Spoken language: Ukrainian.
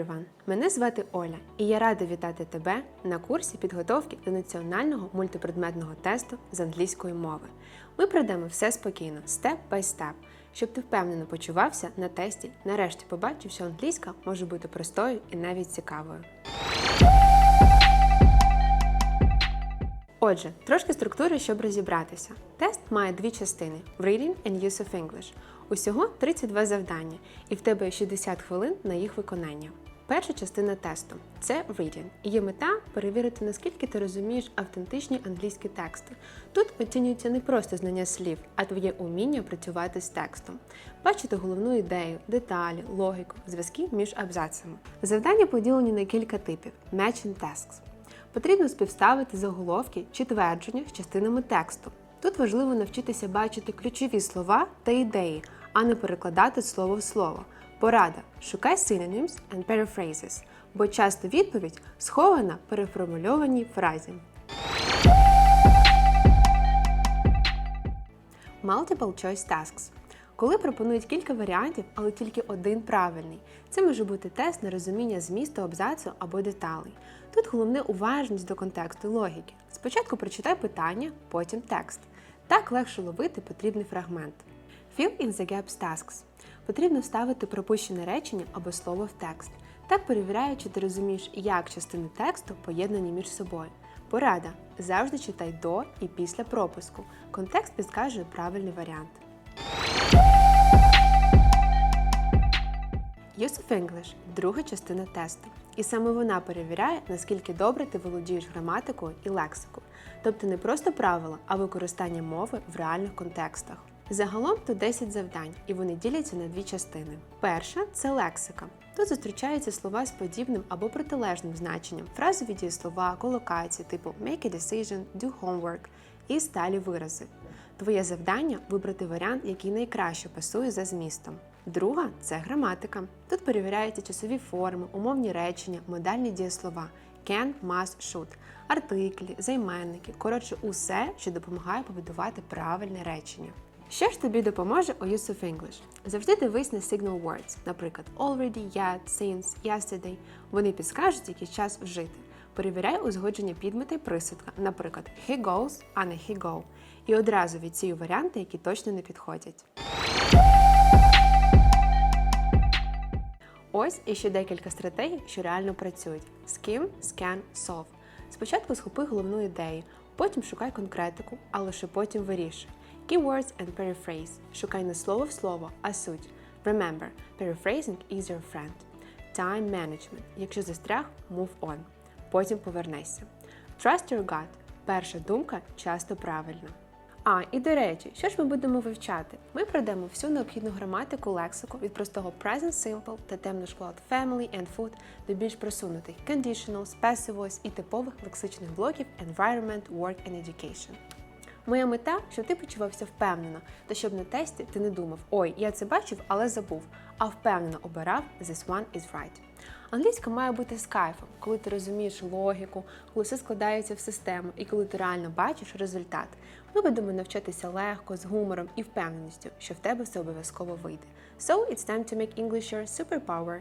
everyone! Мене звати Оля, і я рада вітати тебе на курсі підготовки до національного мультипредметного тесту з англійської мови. Ми пройдемо все спокійно, степ by степ, щоб ти впевнено почувався на тесті. Нарешті побачив, що англійська може бути простою і навіть цікавою. Отже, трошки структури, щоб розібратися. Тест має дві частини: Reading and Use of English. Усього 32 завдання, і в тебе 60 хвилин на їх виконання. Перша частина тесту це reading. Є мета перевірити, наскільки ти розумієш автентичні англійські тексти. Тут оцінюється не просто знання слів, а твоє уміння працювати з текстом, бачити головну ідею, деталі, логіку, зв'язки між абзацами. Завдання поділені на кілька типів: matching tasks. Потрібно співставити заголовки чи твердження з частинами тексту. Тут важливо навчитися бачити ключові слова та ідеї, а не перекладати слово в слово. Порада: шукай synonyms and paraphrases, бо часто відповідь схована в переформульованій фразі. Multiple choice tasks. Коли пропонують кілька варіантів, але тільки один правильний. Це може бути тест на розуміння змісту абзацу або деталей. Тут головне уважність до контексту логіки. Спочатку прочитай питання, потім текст. Так легше ловити потрібний фрагмент. Fill in the gaps tasks. Потрібно вставити пропущене речення або слово в текст. Так перевіряю, чи ти розумієш, як частини тексту поєднані між собою. Порада. Завжди читай до і після пропуску. Контекст підкаже правильний варіант. Use of English – друга частина тесту. І саме вона перевіряє, наскільки добре ти володієш граматикою і лексикою. Тобто не просто правила, а використання мови в реальних контекстах. Загалом тут 10 завдань, і вони діляться на дві частини. Перша це лексика. Тут зустрічаються слова з подібним або протилежним значенням, фразові дієслова, колокації, типу make a decision, do homework і сталі вирази. Твоє завдання вибрати варіант, який найкраще пасує за змістом. Друга це граматика. Тут перевіряються часові форми, умовні речення, модальні дієслова can, must, should, артиклі, займенники, коротше, усе, що допомагає побудувати правильне речення. Що ж тобі допоможе у Use of English? Завжди дивись на signal words, наприклад, already, yet, since, yesterday. Вони підскажуть, який час вжити. Перевіряй узгодження підмета і присудка, наприклад, he goes, а не he go. І одразу відсію варіанти, які точно не підходять. Ось іще декілька стратегій, що реально працюють: Skim, Scan, Solve. Спочатку схопи головну ідею, потім шукай конкретику, а лише потім вирішуй. Keywords and paraphrase. Шукай не слово в слово, а суть. Remember, paraphrasing is your friend. Time management. Якщо застряг, move on. Потім повернешся. Trust your gut. Перша думка часто правильна. А, і до речі, що ж ми будемо вивчати? Ми пройдемо всю необхідну граматику лексику від простого present simple та темно склад family and food до більш просунутих conditional, passive voice і типових лексичних блоків environment, work and education. Моя мета, щоб ти почувався впевнено, та щоб на тесті ти не думав Ой, я це бачив, але забув, а впевнено обирав This one is right. Англійська має бути з кайфом, коли ти розумієш логіку, коли все складається в систему і коли ти реально бачиш результат. Ми будемо навчатися легко, з гумором і впевненістю, що в тебе все обов'язково вийде. So it's time to make English your superpower.